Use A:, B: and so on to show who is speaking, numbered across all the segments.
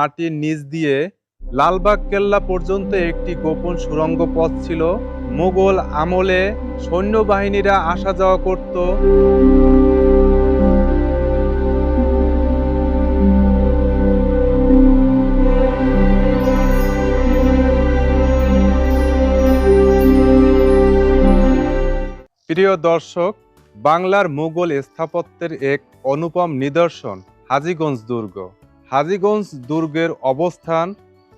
A: মাটির নিচ দিয়ে লালবাগ কেল্লা পর্যন্ত একটি গোপন সুড়ঙ্গ পথ ছিল। মোগল আমলে সৈন্যবাহিনীরা আসা যাওয়া করত। প্রিয় দর্শক, বাংলার মুঘল স্থাপত্যের এক অনুপম নিদর্শন, হাজীগঞ্জ দুর্গ। হাজীগঞ্জ দুর্গের অবস্থান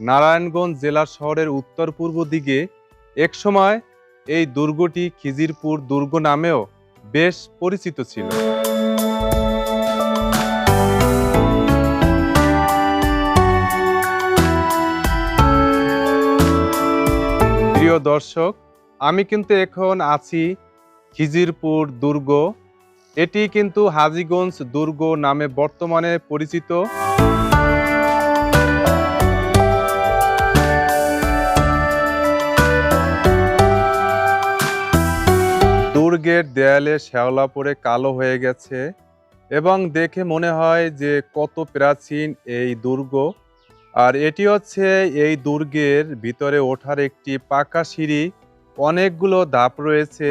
A: নারায়ণগঞ্জ জেলা শহরের উত্তর পূর্ব দিকে। একসময় এই দুর্গটি খিজিরপুর দুর্গ নামেও বেশ পরিচিত ছিল। প্রিয় দর্শক, আমি কিন্তু এখন আছি খিজিরপুর দুর্গ। এটি কিন্তু হাজিগঞ্জ দুর্গ নামে বর্তমানে পরিচিত। দুর্গের দেয়ালে শ্যাওলা পরে কালো হয়ে গেছে এবং দেখে মনে হয় যে কত প্রাচীন এই দুর্গ। আর এটি হচ্ছে এই দুর্গের ভিতরে ওঠার একটি পাকা সিঁড়ি। অনেকগুলো ধাপ রয়েছে।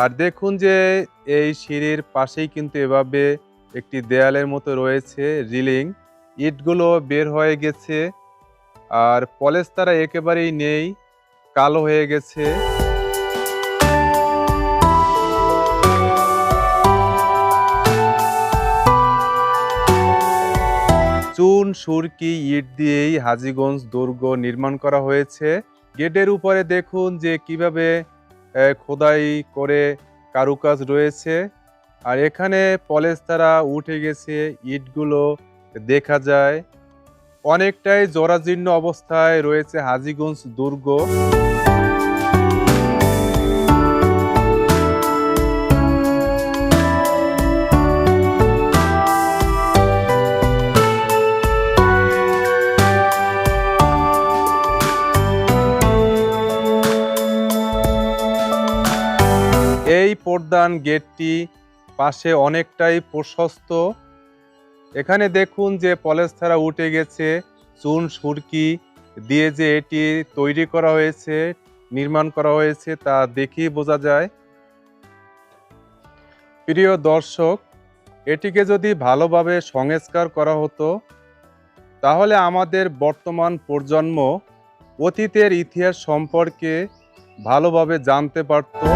A: আর দেখুন যে এই সিঁড়ির পাশেই কিন্তু এভাবে একটি দেয়ালের মতো রয়েছে রিলিং। ইটগুলো বের হয়ে গেছে আর পলেস্তারা একেবারেই নেই, কালো হয়ে গেছে। চুন, সুরকি, ইট দিয়েই হাজীগঞ্জ দুর্গ নির্মাণ করা হয়েছে। গেটের উপরে দেখুন যে কীভাবে খোদাই করে কারুকাজ রয়েছে। আর এখানে পলেস্তারা উঠে গেছে, ইটগুলো দেখা যায়। অনেকটাই জরাজীর্ণ অবস্থায় রয়েছে হাজীগঞ্জ দুর্গ। এই প্রধান গেটটি পাশে অনেকটাই প্রশস্ত। এখানে দেখুন যে পলেস্তারা উঠে গেছে, চুন, সুরকি দিয়ে যে এটি তৈরি করা হয়েছে, নির্মাণ করা হয়েছে তা দেখেই বোঝা যায়। প্রিয় দর্শক, এটিকে যদি ভালোভাবে সংস্কার করা হতো, তাহলে আমাদের বর্তমান প্রজন্ম অতীতের ইতিহাস সম্পর্কে ভালোভাবে জানতে পারতো।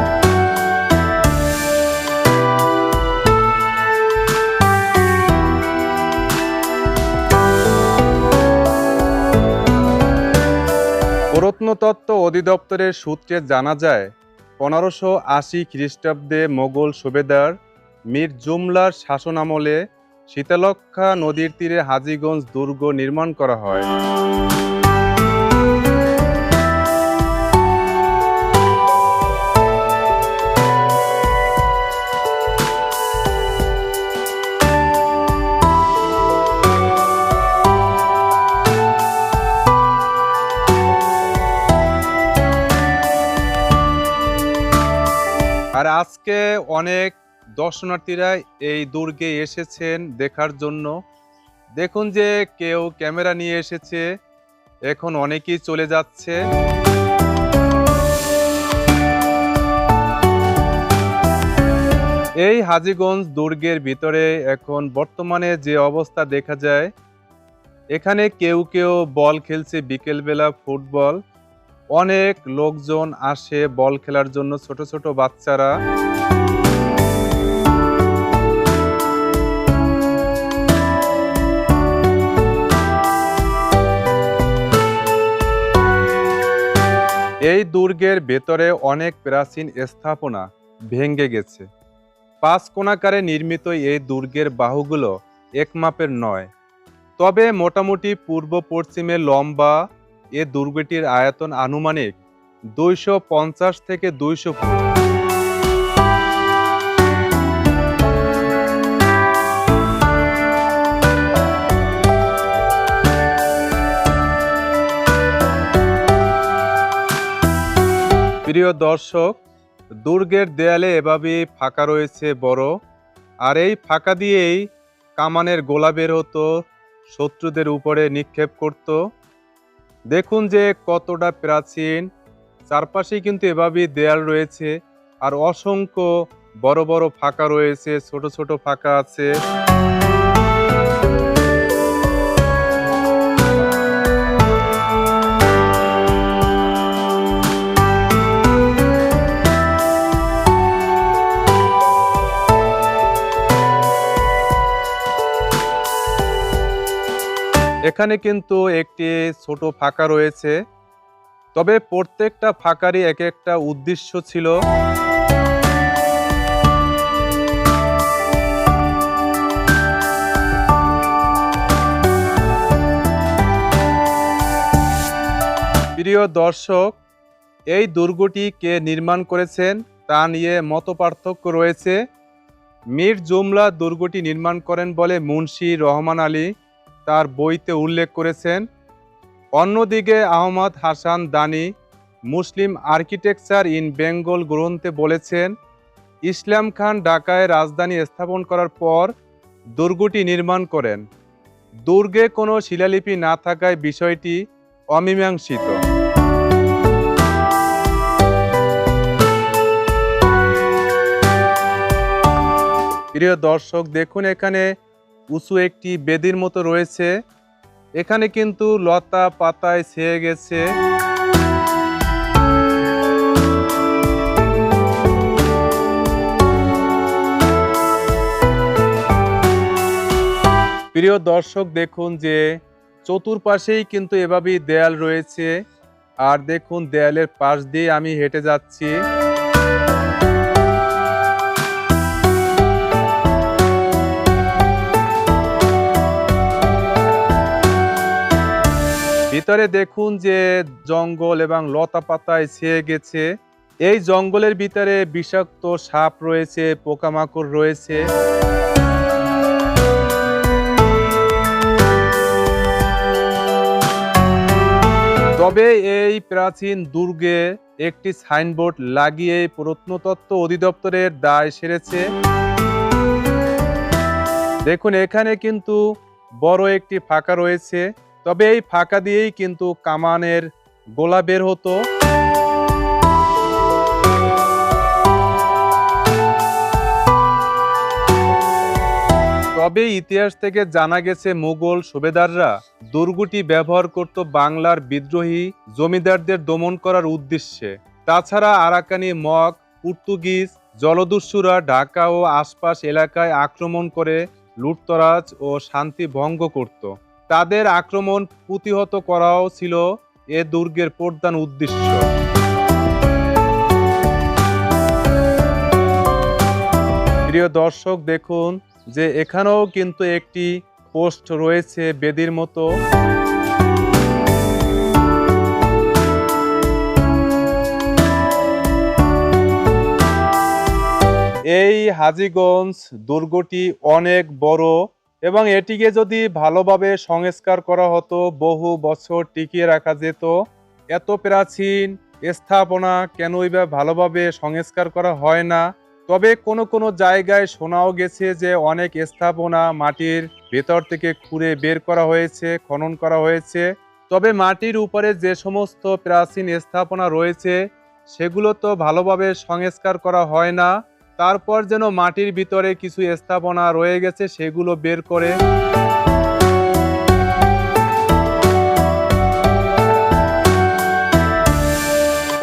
A: প্রত্নতত্ত্ব অধিদপ্তরের সূত্রে জানা যায়, পনেরোশো আশি খ্রিস্টাব্দে মোগল সুবেদার মীর জুমলার শাসনামলে শীতলক্ষা নদীর তীরে হাজিগঞ্জ দুর্গ নির্মাণ করা হয়। আজকে অনেক দর্শনার্থীরা এই দুর্গে এসেছেন দেখার জন্য। দেখুন যে কেউ ক্যামেরা নিয়ে এসেছে, এখন অনেকেই চলে যাচ্ছে। এই হাজীগঞ্জ দুর্গের ভিতরে এখন বর্তমানে যে অবস্থা দেখা যায়, এখানে কেউ কেউ বল খেলছে বিকেলবেলা ফুটবল। অনেক লোকজন আসে বল খেলার জন্য, ছোট ছোট বাচ্চারা। এই দুর্গের ভেতরে অনেক প্রাচীন স্থাপনা ভেঙে গেছে। পাঁচ কোণাকারে নির্মিত এই দুর্গের বাহুগুলো একমাপের নয়। তবে মোটামুটি পূর্ব পশ্চিমে লম্বা এ দুর্গটির আয়তন আনুমানিক দুইশো পঞ্চাশ থেকে দুইশো ফুট। প্রিয় দর্শক, দুর্গের দেয়ালে এভাবে ফাঁকা রয়েছে বড়, আর এই ফাঁকা দিয়েই কামানের গোলা বের হতো, শত্রুদের উপরে নিক্ষেপ করত। দেখুন যে কতটা প্রাচীন চারপাশে কিন্তু এভাবেই দেয়াল রয়েছে, আর অসংখ্য বড় বড় ফাঁকা রয়েছে, ছোট ছোট ফাঁকা আছে। এখানে কিন্তু একটি ছোট ফাঁকা রয়েছে। তবে প্রত্যেকটা ফাঁকারই এক একটা উদ্দেশ্য ছিল। প্রিয় দর্শক, এই দুর্গটি কে নির্মাণ করেছেন তা নিয়ে মতপার্থক্য রয়েছে। মীর জুমলা দুর্গটি নির্মাণ করেন বলে মুন্সি রহমান আলী তার বইতে উল্লেখ করেছেন, অন্যদিকে Ahmad Hasan Dani, Muslim architecture in Bengal গ্রন্থে বলেছেন, ইসলাম খান ঢাকায় রাজধানী স্থাপন করার পর দুর্গটি নির্মাণ করেন। দুর্গে কোনো শিলালিপি না থাকায় বিষয়টি অমীমাংসিত। প্রিয় দর্শক, দেখুন এখানে উঁচু একটি বেদির মতো রয়েছে। এখানে কিন্তু লতা পাতায় ছেয়ে গেছে। প্রিয় দর্শক, দেখুন যে চতুর্পাশেই কিন্তু এভাবেই দেয়াল রয়েছে। আর দেখুন, দেয়ালের পাশ দিয়ে আমি হেঁটে যাচ্ছি। ভিতরে দেখুন যে জঙ্গল এবং লতা পাতায় ছেয়ে গেছে। এই জঙ্গলের ভিতরে বিষাক্ত সাপ রয়েছে, পোকামাকড় রয়েছে। তবে এই প্রাচীন দুর্গে একটি সাইনবোর্ড লাগিয়ে প্রত্নতত্ত্ব অধিদপ্তরের দায় সেরেছে। দেখুন, এখানে কিন্তু বড় একটি ফাঁকা রয়েছে। তবে এই ফাঁকা দিয়েই কিন্তু কামানের গোলা বের হতো। তবে ইতিহাস থেকে জানা গেছে, মুঘল সুবেদাররা দুর্গটি ব্যবহার করত বাংলার বিদ্রোহী জমিদারদের দমন করার উদ্দেশ্যে। তাছাড়া আরাকানি মগ, পর্তুগিজ, জলদস্যুরা ঢাকা ও আশপাশ এলাকায় আক্রমণ করে লুটতরাজ ও শান্তি ভঙ্গ করত। তাদের আক্রমণ প্রতিহত করাও ছিল এ দুর্গের প্রধান উদ্দেশ্য। প্রিয় দর্শক, দেখুন যে এখানেও কিন্তু একটি পোস্ট রয়েছে বেদির মতো। এই হাজিগঞ্জ দুর্গটি অনেক বড় এবং এটিকে যদি ভালোভাবে সংস্কার করা হতো, বহু বছর টিকিয়ে রাখা যেত, এত প্রাচীন স্থাপনা কেনই বা ভালোভাবে সংস্কার করা হয় না। তবে কোনো কোনো জায়গায় শোনাও গেছে যে অনেক স্থাপনা মাটির ভেতর থেকে খুঁড়ে বের করা হয়েছে, খনন করা হয়েছে। তবে মাটির উপরে যে সমস্ত প্রাচীন স্থাপনা রয়েছে, সেগুলো তো ভালোভাবে সংস্কার করা হয় না। তারপর যেন মাটির ভিতরে কিছু স্থাপনা রয়ে গেছে, সেগুলো বের করে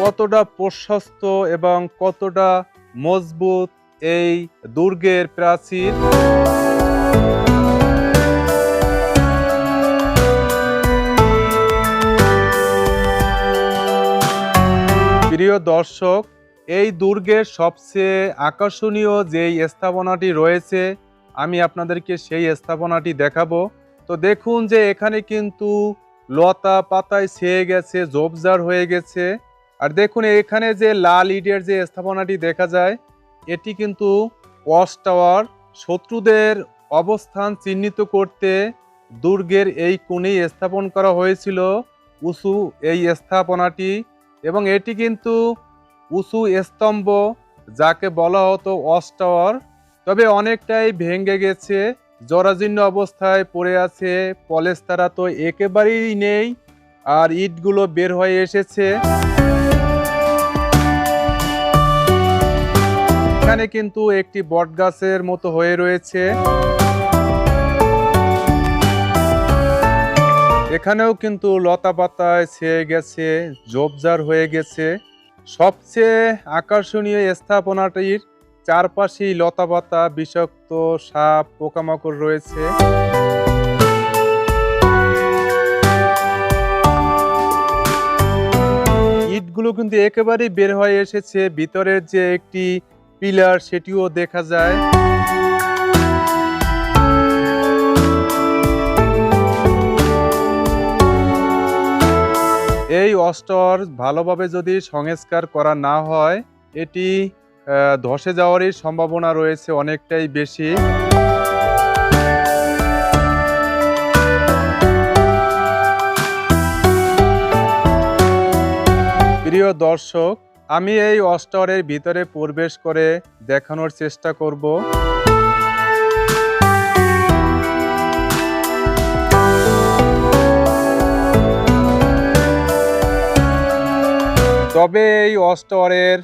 A: কতটা প্রশস্ত এবং কতটা মজবুত এই দুর্গের প্রাচীর। প্রিয় দর্শক এই দুর্গের সবচেয়ে আকর্ষণীয় যেই স্থাপনাটি রয়েছে, আমি আপনাদেরকে সেই স্থাপনাটি দেখাবো। তো দেখুন যে এখানে কিন্তু লতা পাতায় ছেয়ে গেছে, জোবজার হয়ে গেছে। আর দেখুন এখানে যে লাল ইটের যে স্থাপনাটি দেখা যায়, এটি কিন্তু ওয়াশ টাওয়ার। শত্রুদের অবস্থান চিহ্নিত করতে দুর্গের এই কোণেই স্থাপন করা হয়েছিল, উঁচু এই স্থাপনাটি। এবং এটি কিন্তু উঁচু স্তম্ভ যাকে বলা হতো অস্টাওয়ার। তবে অনেকটাই ভেঙে গেছে, জরাজীর্ণ অবস্থায় পড়ে আছে, পলেস্তারা তো একেবারেই নেই, আর ইটগুলো বের হয়ে এসেছে। এখানে কিন্তু একটি বটগাছের মতো হয়ে রয়েছে। এখানেও কিন্তু লতা পাতায় ছেয়ে গেছে জবজার হয়ে গেছে। সবচেয়ে আকর্ষণীয় স্থাপনাটির চারপাশেই লতা পাতা বিষাক্ত সাপ, পোকামাকড় রয়েছে। ইটগুলো কিন্তু একেবারেই বের হয়ে এসেছে। ভিতরের যে একটি পিলার, সেটিও দেখা যায়। এই অস্টর ভালোভাবে যদি সংস্কার করা না হয়, এটি ধসে যাওয়ারই সম্ভাবনা রয়েছে অনেকটাই বেশি। প্রিয় দর্শক, আমি এই অস্টরের ভিতরে প্রবেশ করে দেখানোর চেষ্টা করব। তবে এই অস্টরের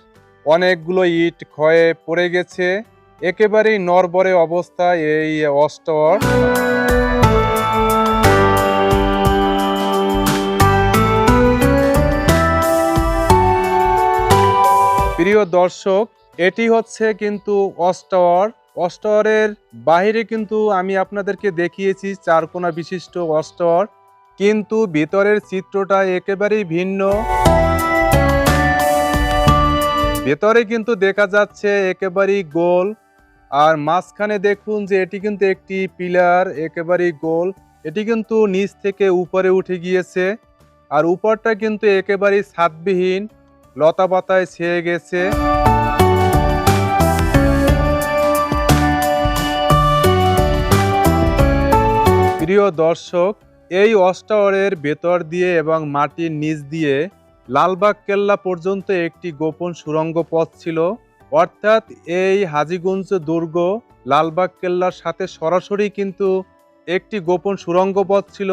A: অনেকগুলো ইট ক্ষয়ে পড়ে গেছে। একেবারেই নরবরে অবস্থায় এই অস্টর প্রিয় দর্শক, এটি হচ্ছে কিন্তু অস্টাওয়ার অস্টাওয়ারের বাহিরে কিন্তু আমি আপনাদেরকে দেখিয়েছি চারকোনা বিশিষ্ট অস্টাওয়ার কিন্তু ভিতরের চিত্রটা একেবারেই ভিন্ন। ভেতরে কিন্তু দেখা যাচ্ছে একেবারেই গোল। আর মাঝখানে দেখুন যে এটি কিন্তু একটি পিলার, একেবারেই গোল। এটি কিন্তু নিচ থেকে উপরে উঠে গিয়েছে। আর উপরটা কিন্তু একেবারেই ছাদবিহীন লতা পাতায় ছেয়ে গেছে। প্রিয় দর্শক, এই অস্টাওয়ারের ভেতর দিয়ে এবং মাটির নিচ দিয়ে লালবাগ কেল্লা পর্যন্ত একটি গোপন সুরঙ্গ পথ ছিল। অর্থাৎ এই হাজিগঞ্জ দুর্গ লালবাগ কেল্লার সাথে সরাসরি কিন্তু একটি গোপন সুরঙ্গ পথ ছিল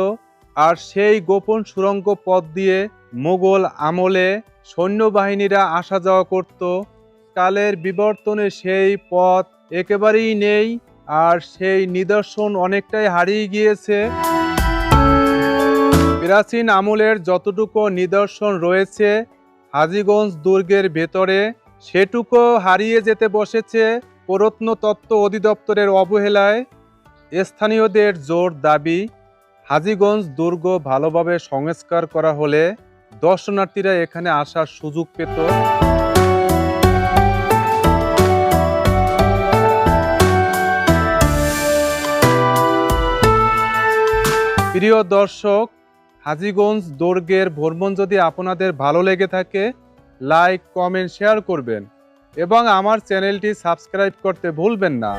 A: আর সেই গোপন সুরঙ্গ পথ দিয়ে মোগল আমলে সৈন্যবাহিনীরা আসা যাওয়া করত। কালের বিবর্তনে সেই পথ একেবারেই নেই আর সেই নিদর্শন অনেকটাই হারিয়ে গিয়েছে। প্রাচীন আমলের যতটুকু নিদর্শন রয়েছে, হাজিগঞ্জ দুর্গের ভেতরে সেটুকু হারিয়ে যেতে বসেছে প্রত্নতত্ত্ব অধিদপ্তরের অবহেলায়। স্থানীয়দের জোর দাবি, হাজিগঞ্জ দুর্গ ভালোভাবে সংস্কার করা হলে দর্শনার্থীরা এখানে আসার সুযোগ পেত। প্রিয় দর্শক হাজীগঞ্জ দুর্গের ভ্রমণ যদি আপনাদের ভালো লেগে থাকে লাইক কমেন্ট শেয়ার করবেন। এবং আমার চ্যানেলটি সাবস্ক্রাইব করতে ভুলবেন না।